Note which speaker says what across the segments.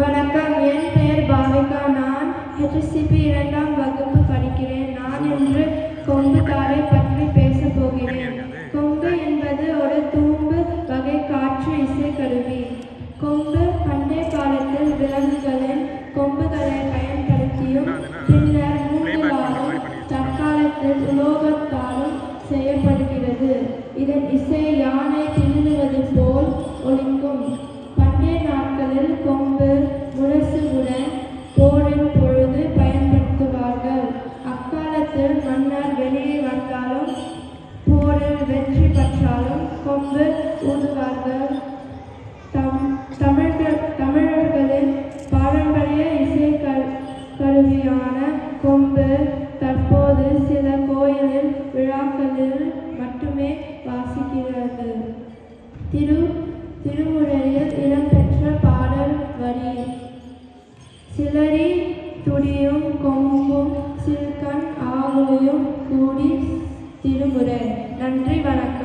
Speaker 1: வணக்கம். என் பெயர் பாவிகா நான் ஹெச்எஸ்சிபி இரண்டாம் வகுப்பு படிக்கிறேன். நான் இன்று கொம்புதாரை பற்றி பேசப் போகிறேன். கொங்கு என்பது ஒரு தூம்பு வகை காற்று இசைக்கருவி கொங்கு பண்டைய காலத்தில் விலங்குகளின் அக்காலத்தில் மன்னர் வெளியே வந்தாலும் போரில் வெற்றி பெற்றாலும் கொம்பு ஊதுவார்கள். தம் தமிழர்கள் தமிழர்களின் பாரம்பரிய இசை கரு- கருவியான கொம்பு தற்போது சில கோயிலில் விழாக்களில் மட்டுமே வாசிக்கிறது. திரு திருமுறையில் இடம்பெற்ற பாடல் வரி. சிலரி துடியும் கொம்பும் சிறுகண் ஆகுலையும் கூடி திருமுறை. நன்றி வணக்கம்.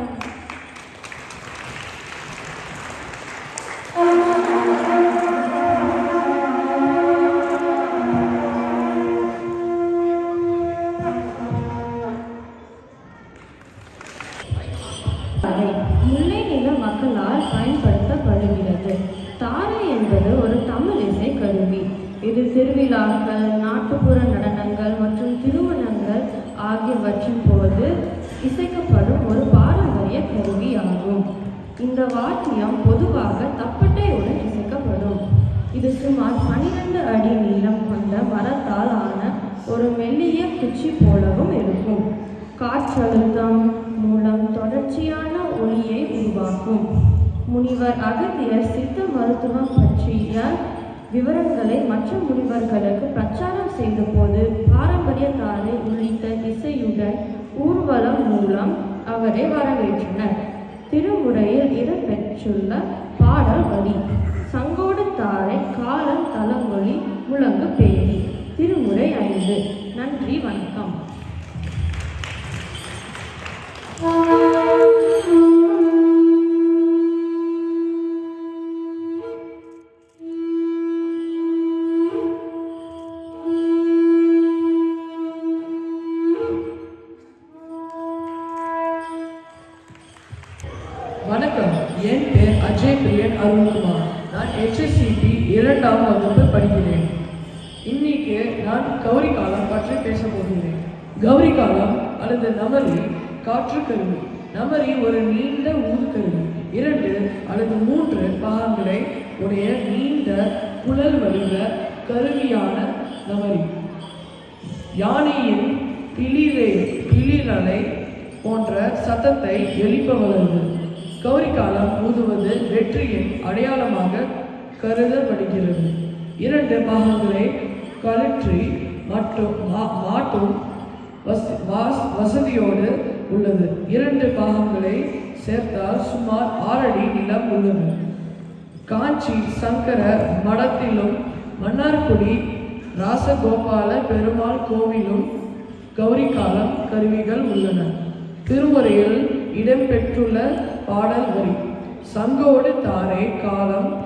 Speaker 2: ஆகியவற்றின் போது இசைக்கப்படும் ஒரு பாரம்பரிய கருவி ஆகும் இந்த வாத்தியம் பொதுவாக தப்பட்டையுடன் இசைக்கப்படும். இது சுமார் 12 அடி நீளம் கொண்ட மரத்தால் ஆன ஒரு மெல்லிய குச்சி போலவும் இருக்கும். காற்றழுத்தம் மூலம் தொடர்ச்சியான ஒளியை உருவாக்கும். முனிவர் அகத்தியர் சித்த மருத்துவம் பற்றிய விவரங்களை மற்ற முனிவர்களுக்கு பிரச்சாரம் செய்தபோது பாரம்பரிய தாரை உள்ளிட்ட இசையுடன் ஊர்வலம் மூலம் அவரை வரவேற்றனர். திருமுறையில் இடம்பெற்றுள்ள பாடல் வரி சங்கோடு தாரை காலம் தலமொழி முழங்கு பேரி திருமுறை ஐந்து. நன்றி வணக்கம்
Speaker 3: வணக்கம். நான் கௌரி காலம் பற்றி பேச போகிறேன் கௌரி காலம் அல்லது நமரி காற்று கருவி. நமரி ஒரு நீண்ட ஊதுக்கருவி இரண்டு அல்லது மூன்று பாகங்களை உடைய நீண்ட குழல் வடிவ கருவியான நமரி யானையின் பிளிரை பிளிரலை போன்ற சத்தத்தை எழுப்பவருது கௌரி காலம் ஊதுவது வெற்றியின் அடையாளமாக கருதப்படுகிறது. இரண்டு பாகங்களை கலெக்ட்ரி மற்றும் மா- மாட்டும் வச- வாஸ்- வசதியோடு உள்ளது. இரண்டு பாகங்களை சேர்த்தால் சுமார் ஆறடி நிலம் உள்ளது. காஞ்சி சங்கர மடத்திலும் மன்னார்குடி ராசகோபால பெருமாள் கோவிலும் கௌரிகாலம் கருவிகள் உள்ளன. திருமுறையில் இடம்பெற்றுள்ள பாடல் வரி. சங்கோடு தாரே காலம்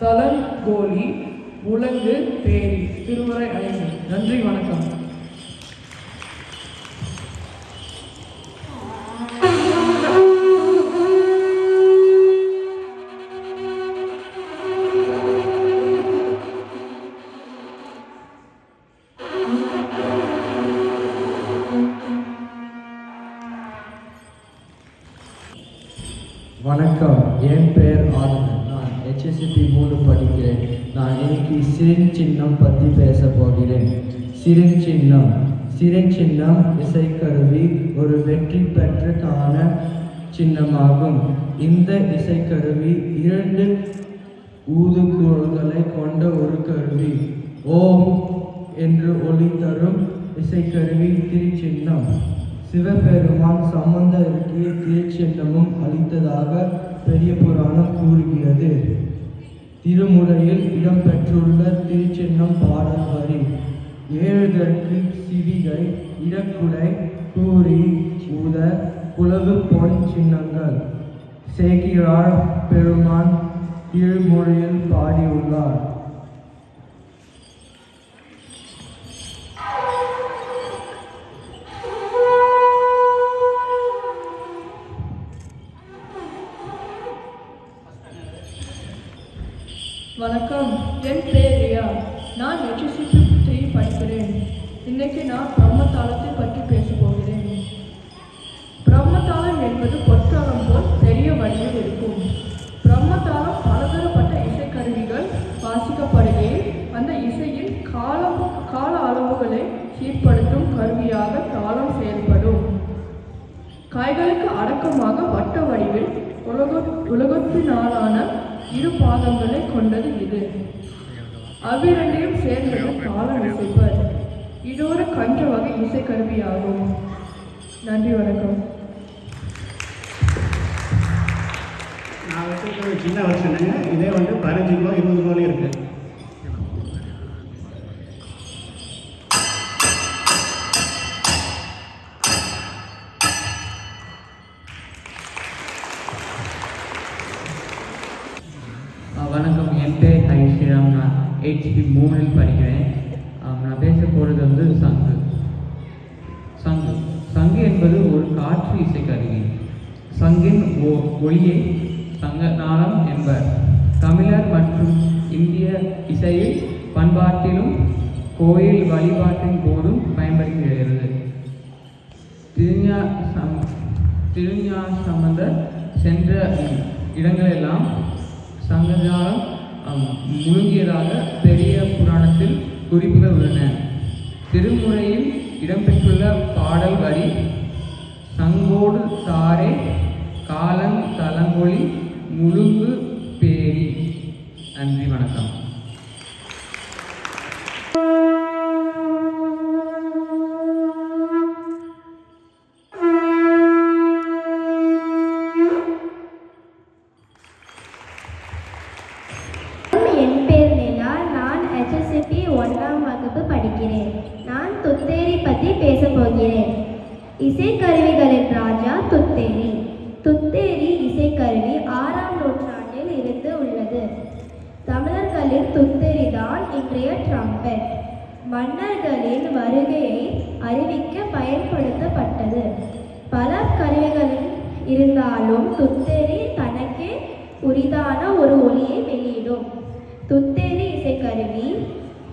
Speaker 3: தலங்கோலி முழங்கு தேரி திருமுறை ஐந்து நன்றி வணக்கம்.
Speaker 4: வணக்கம். என் பெயர் ஆனந்த் நான் ஹெச்எஸ்சிபி மூணு படிக்கிறேன். நான் இன்னைக்கு சிறின் சின்னம் பற்றி பேச போகிறேன். சிறு சின்னம் சிறின் சின்னம் இசைக்கருவி ஒரு வெற்றி பெற்ற காண சின்னமாகும். இந்த இசைக்கருவி இரண்டு ஊதுகோள்களை கொண்ட ஒரு கருவி. ஓம் என்று ஒளி தரும் இசைக்கருவி திருச்சின்னம். சிவபெருமான் சம்பந்தருக்கு திருச்சின்னமும் அளித்ததாக பெரிய புராணம் கூறுகிறது. திருமுறையில் இடம்பெற்றுள்ள திருச்சின்னம் பாடல் வரி ஏழுதற்கு சிவிகை இடக்குடை கூறி ஊத குலவு பொன் சின்னங்கள். சேகிரார் பெருமான் திருமொழியில் பாடியுள்ளார்.
Speaker 5: வணக்கம். என் பேர் ரியா. நான் ஹெச்எஸ்சிபி த்ரீ படிக்கிறேன். இன்னைக்கு நான் பிரம்மதாளத்தை பற்றி பேச போகிறேன். பிரம்மதாளம் என்பது பொற்றாளம் போல் பெரிய வடிவில் இருக்கும். பிரம்மதாளம் பலதரப்பட்ட இசைக்கருவிகள் வாசிக்கப்படுகையில் அந்த இசையில் காலம் கால அளவுகளை சீர்படுத்தும் கருவியாக தாளம் செயல்படும். காய்களுக்கு அடக்கமாக வட்ட வடிவில் உலக உலகத்தினாலான இரு பாதங்களை கொண்டது இது. அவ்விரண்டையும் சேர்ந்தது காலம் இசைப்பர். இதோடு கன்ற வகை இசைக்கருவியாகும். நன்றி வணக்கம்.
Speaker 6: நான் வச்சிருக்க சின்ன வருஷனுங்க இதே வந்து பதினஞ்சு கிலோ இருபது கிலோலையும்
Speaker 7: இருக்குது வணக்கம். என் பேர் ஹரி ஸ்ரீராம் நான் ஹெச்பி மூணில் படிக்கிறேன். நான் பேச போகிறது வந்து சங்கு. சங்கு. சங்கு என்பது ஒரு காற்று இசைக்கருவி சங்கின் ஒ ஒளியை சங்க நாளம் என்பர். தமிழர் மற்றும் இந்திய இசையில் பண்பாட்டிலும் கோயில் வழிபாட்டின் போதும் பயன்படுகிறது. திருஞா சம் திருஞா சம்பந்தர் சென்ற இடங்களெல்லாம் சங்கஜாலம் முழுங்கியதாக முழுகியதாக பெரிய புராணத்தில் குறிப்புகள் உள்ளன. திருமுறையில் இடம்பெற்றுள்ள பாடல் வரி சங்கோடு தாரே காலங் தலங்கொழி முழுங்கு பேரி. நன்றி வணக்கம்.
Speaker 8: பற்றி பேச போகிறேன் இசைக்கருவிகளின் ராஜா துத்தேரி. துத்தேரி இசைக்கருவி ஆறாம் நூற்றாண்டில் இருந்து உள்ளது. தமிழர்களின் துத்தேரி தான் இன்றைய ட்ரம்பெட் மன்னர்களின் வருகையை அறிவிக்க பயன்படுத்தப்பட்டது. பல கருவிகளில் இருந்தாலும் துத்தேரி தனக்கே உரிதான ஒரு ஒளியை வெளியிடும். துத்தேரி இசைக்கருவி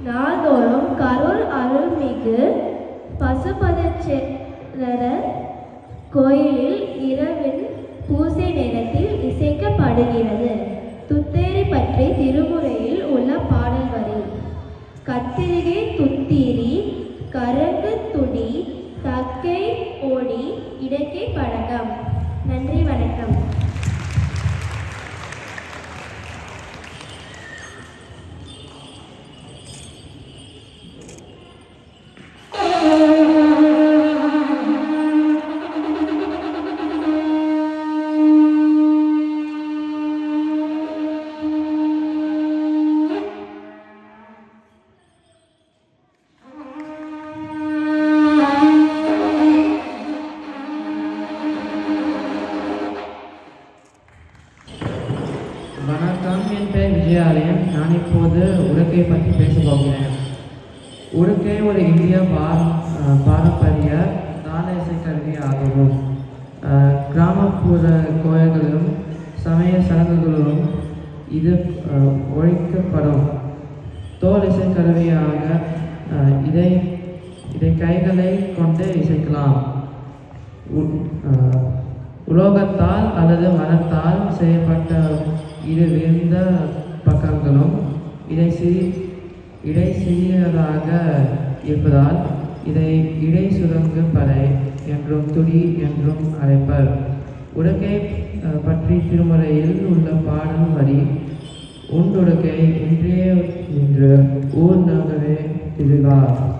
Speaker 8: நாள்தோறும் கரூர் அருள்மிகு பசுபதச்சேரர் கோயிலில் இரவில் பூசை நேரத்தில் இசைக்கப்படுகிறது. துத்தேரி பற்றி திருமுறையில் உள்ள பாடல் வரி. கத்திரிகை துத்திரி கரகு துடி தக்கை ஓடி இடக்கை பழகம் நன்றி.
Speaker 7: பற்றி பேச போகிறேன் உடுக்கை ஒரு இந்திய பார பாரம்பரிய தான இசைக்கருவி ஆகவும் கிராமப்புற கோயில்களிலும் சமய சடங்குகளிலும் இது ஒழிக்கப்படும். தோல் இசைக்கருவியாக கருவியாக இதை இதை கைகளை கொண்டு இசைக்கலாம். உலோகத்தால் அல்லது மரத்தால் செய்யப்பட்ட இரு விருந்த பக்கங்களும் இதை சிறி இடை சிறியதாக இருப்பதால் இதை இடை சுரங்கு படை என்றும் துடி என்றும் அழைப்பர். உடக்கை பற்றி திருமுறையில் உள்ள பாடல் வரி உண்டுடக்கை இன்றே என்று ஊர் நகரே
Speaker 9: திருவார்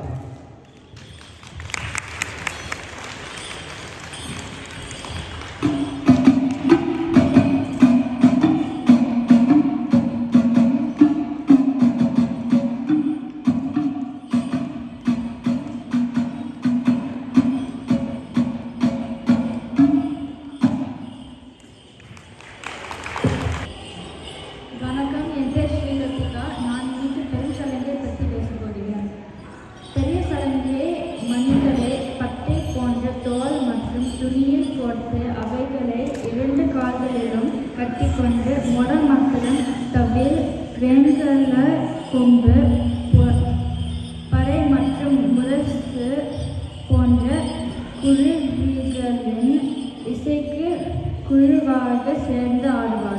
Speaker 9: இரண்டு மக்களும் தவில் வேங்க கொம்பு பறை மற்றும் முரசு போன்ற குருவிகளின் இசைக்கு குழுவாக சேர்ந்து ஆடுவார்.